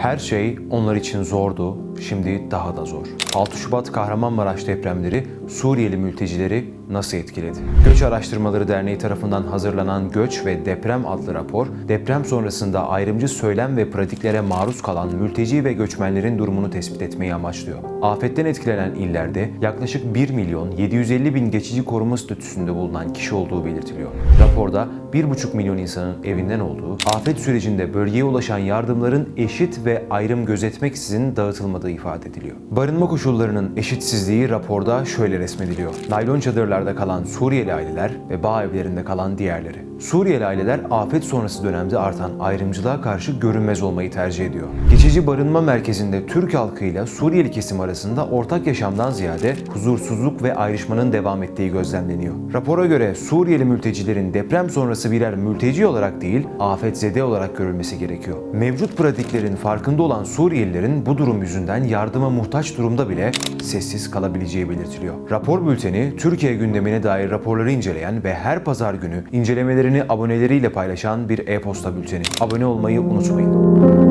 Her şey onlar için zordu, şimdi daha da zor. 6 Şubat Kahramanmaraş depremleri Suriyeli mültecileri nasıl etkiledi? Göç Araştırmaları Derneği tarafından hazırlanan Göç ve Deprem adlı rapor, deprem sonrasında ayrımcı söylem ve pratiklere maruz kalan mülteci ve göçmenlerin durumunu tespit etmeyi amaçlıyor. Afetten etkilenen illerde yaklaşık 1 milyon 750 bin geçici koruma statüsünde bulunan kişi olduğu belirtiliyor. Raporda 1,5 milyon insanın evinden olduğu, afet sürecinde bölgeye ulaşan yardımların eşit ve ayrım gözetmeksizin dağıtılmadığı ifade ediliyor. Barınma koşullarının eşitsizliği raporda şöyle resmediliyor. Naylon çadırlarda kalan Suriyeli aileler ve bağ evlerinde kalan diğerleri. Suriyeli aileler afet sonrası dönemde artan ayrımcılığa karşı görünmez olmayı tercih ediyor. Geçici barınma merkezinde Türk halkıyla Suriyeli kesim arasında ortak yaşamdan ziyade huzursuzluk ve ayrışmanın devam ettiği gözlemleniyor. Rapora göre Suriyeli mültecilerin deprem sonrası birer mülteci olarak değil, afetzede olarak görülmesi gerekiyor. Mevcut pratiklerin farkında olan Suriyelilerin bu durum yüzünden yardıma muhtaç durumda bile sessiz kalabileceği belirtiliyor. Rapor bülteni Türkiye gündemine dair raporları inceleyen ve her pazar günü incelemelerini aboneleriyle paylaşan bir e-posta bülteni. Abone olmayı unutmayın.